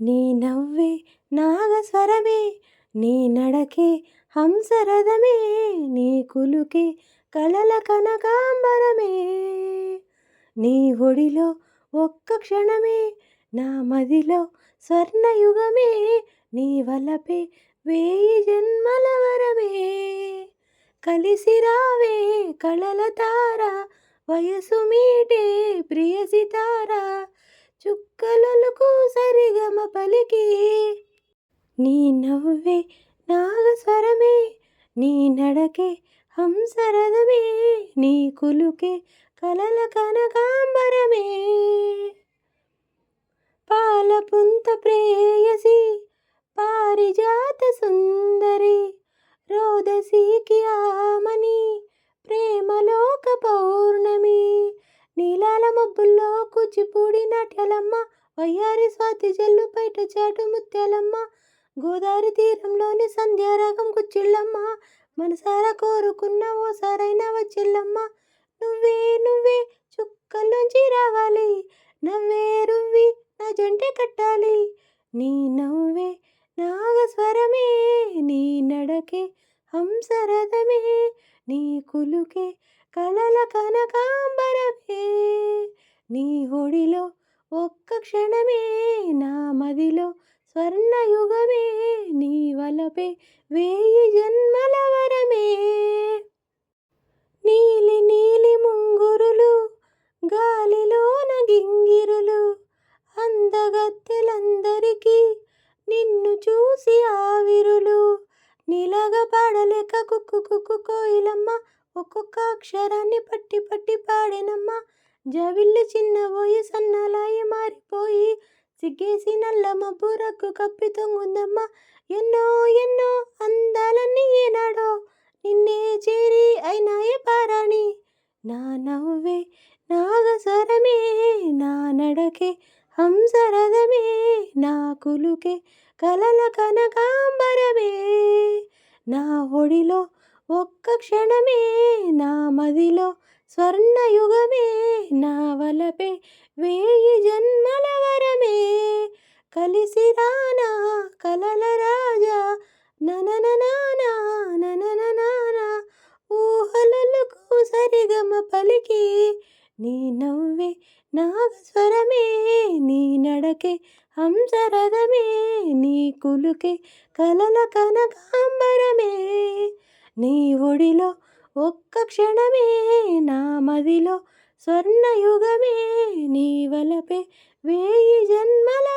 నీ నవ్వే నాగస్వరమే నీ నడకే హంసరథమే నీ కులుకే కలల కనకాంబరమే. నీ ఒడిలో ఒక్క క్షణమే నా మదిలో స్వర్ణయుగమే నీ వలపే వేయి జన్మల వరమే. కలిసి రావే కళల తార వయసు మీటే ప్రియసి తారా చుక్కలకు సరిగమ పలికి. నీ నవ్వే నాగస్వరమే నీ నడకే హంసరథమే నీ కులుకే కలల కనకాంబరమే. పాలపుంత ప్రేయసి పారిజాత సుందరి రోదసీకి ఆమని ప్రేమలోక పౌర్ణమి నీలాల మబ్బుల్లో కూచిపూడి నాట్యాలమ్మ వయ్యారి స్వాతి జల్లు బయట చాటు ముత్యాలమ్మ గోదావరి తీరంలోని సంధ్యారాగం కుచ్చిళ్ళమ్మ మనసారా కోరుకున్న ఓసారైనా వచ్చిల్లమ్మ నువ్వే నువ్వే చుక్కల్లోంచి రావాలి నవ్వే రువ్వి నా జంటే కట్టాలి. నీ నవ్వే నాగస్వరమే నీ నడకే హంసరథమే నీ కులుకే కలల కనకాంబరమే. నీ ఒడిలో ఒక్క క్షణమే నా మదిలో స్వర్ణయుగమే నీ వలపే వేయి జన్మల వరమే. నీలి నీలి ముంగురులు గాలిలోన గింగిరులు అందగత్తెలందరికీ నిన్ను చూసి ఆవిరులు. నీలాగా పాడలేక కుక్కు కుక్కు కోయిలమ్మ ఒక్కొక్క అక్షరాన్ని పట్టి పట్టి పాడేనమ్మ. జవిల్లు చిన్నబోయి సన్నలాయి మారిపోయి సిగ్గేసి నల్ల మబ్బు రగ్గు కప్పి తొంగుందమ్మ. ఎన్నో ఎన్నో అందాలన్నీ ఏనాడో నిన్నే చేరి అయినాయే పారాణి. నా నవ్వే నాగస్వరమే నా నడకే హంసరథమే నా కులుకే కలల కనకాంబరమే. నా ఒడిలో ఒక్క క్షణమే నా మదిలో స్వర్ణయుగమే నా వలపే వేయి జన్మల వరమే. కలిసి రానా కలల రాజా ననననానా ననననానా. ఊహలకు సరిగమ పలికి నీ నవ్వే నాగస్వరమే నీ నడకే హంసరథమే నీ కులుకే కలల కనకాంబరమే. నీ ఒడిలో ఒక్క క్షణమే నా మదిలో స్వర్ణయుగమే నీ వలపే వేయి జన్మల